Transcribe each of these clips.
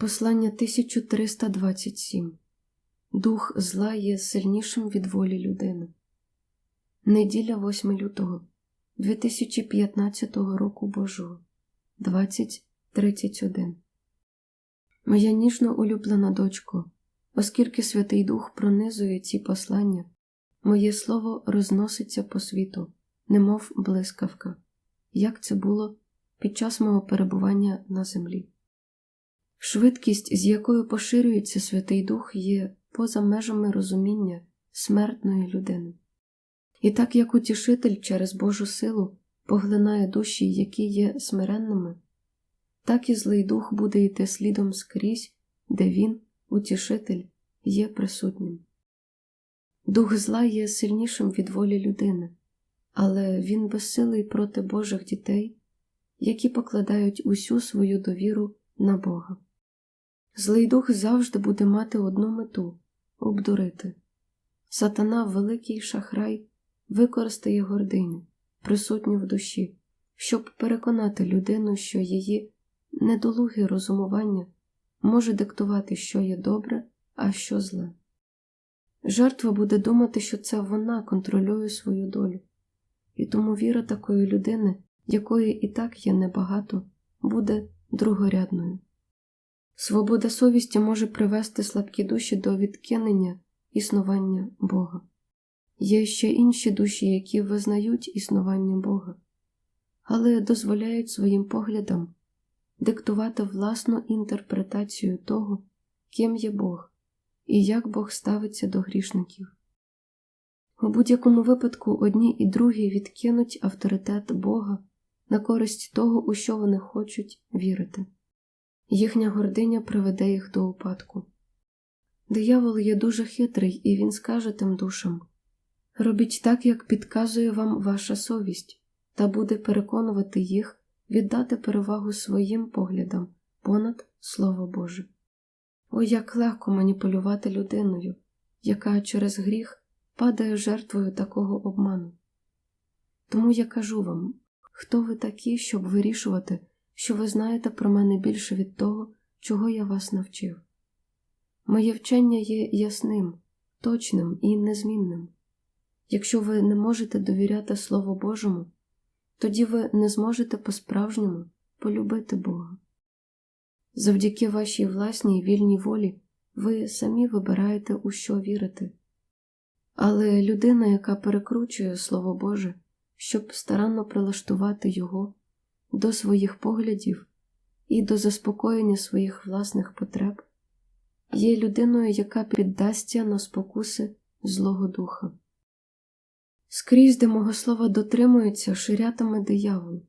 Послання 1327 Дух зла є сильнішим від волі людини. Неділя 8 лютого 2015 року Божого 20.31 Моя ніжно улюблена дочко, оскільки Святий Дух пронизує ці послання, моє слово розноситься по світу, немов блискавка, як це було під час мого перебування на землі. Швидкість, з якою поширюється Святий Дух, є поза межами розуміння смертної людини. І так як утішитель через Божу силу поглинає душі, які є смиренними, так і злий дух буде йти слідом скрізь, де він, утішитель, є присутнім. Дух зла є сильнішим від волі людини, але він безсилий проти Божих дітей, які покладають усю свою довіру на Бога. Злий дух завжди буде мати одну мету обдурити. Сатана, великий шахрай, використає гординю, присутню в душі, щоб переконати людину, що її недолуге розумування може диктувати, що є добре, а що зле. Жертва буде думати, що це вона контролює свою долю, і тому віра такої людини, якої і так є небагато, буде другорядною. Свобода совісті може привести слабкі душі до відкинення існування Бога. Є ще інші душі, які визнають існування Бога, але дозволяють своїм поглядам диктувати власну інтерпретацію того, ким є Бог і як Бог ставиться до грішників. У будь-якому випадку одні і другі відкинуть авторитет Бога на користь того, у що вони хочуть вірити. Їхня гординя приведе їх до упадку. Диявол є дуже хитрий, і він скаже тим душам робіть так, як підказує вам ваша совість, та буде переконувати їх віддати перевагу своїм поглядам понад Слово Боже. Ой, як легко маніпулювати людиною, яка через гріх падає жертвою такого обману. Тому я кажу вам, хто ви такі, щоб вирішувати, що ви знаєте про мене більше від того, чого я вас навчив. Моє вчення є ясним, точним і незмінним. Якщо ви не можете довіряти Слову Божому, тоді ви не зможете по-справжньому полюбити Бога. Завдяки вашій власній вільній волі ви самі вибираєте, у що вірити. Але людина, яка перекручує Слово Боже, щоб старанно прилаштувати його до своїх поглядів і до заспокоєння своїх власних потреб, є людиною, яка піддасться на спокуси Злого Духа. Скрізь, де мого слова дотримується, ширятиме диявол,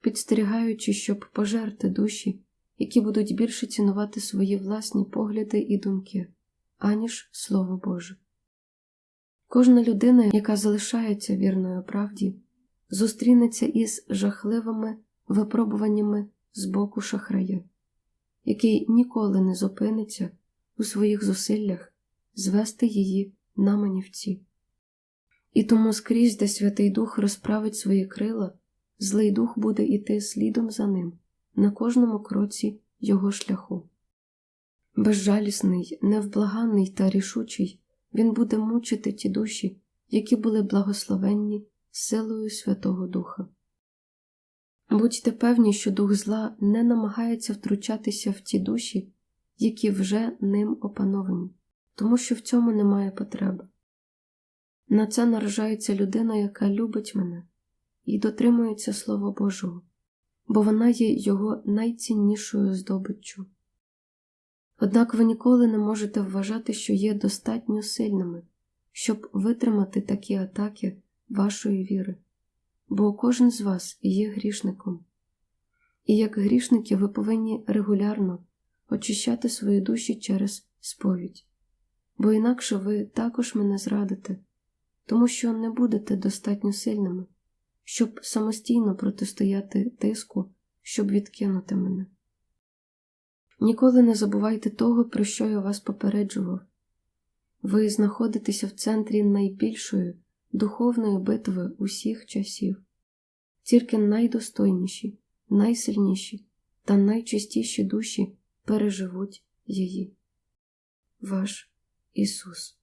підстерігаючи, щоб пожерти душі, які будуть більше цінувати свої власні погляди і думки, аніж Слово Боже. Кожна людина, яка залишається вірною правді, зустрінеться із жахливими випробуваннями з боку шахрая, який ніколи не зупиниться у своїх зусиллях звести її на манівці. І тому скрізь, де Святий Дух розправить свої крила, злий дух буде йти слідом за ним на кожному кроці його шляху. Безжалісний, невблаганний та рішучий, він буде мучити ті душі, які були благословенні силою Святого Духа. Будьте певні, що дух зла не намагається втручатися в ті душі, які вже ним опановані, тому що в цьому немає потреби. На це наражається людина, яка любить мене і дотримується Слова Божого, бо вона є його найціннішою здобиччю. Однак ви ніколи не можете вважати, що є достатньо сильними, щоб витримати такі атаки вашої віри, бо кожен з вас є грішником. І як грішники ви повинні регулярно очищати свої душі через сповідь, бо інакше ви також мене зрадите, тому що не будете достатньо сильними, щоб самостійно протистояти тиску, щоб відкинути мене. Ніколи не забувайте того, про що я вас попереджував. Ви знаходитеся в центрі найбільшої духовної битви усіх часів, тільки найдостойніші, найсильніші та найчистіші душі переживуть її. Ваш Ісус.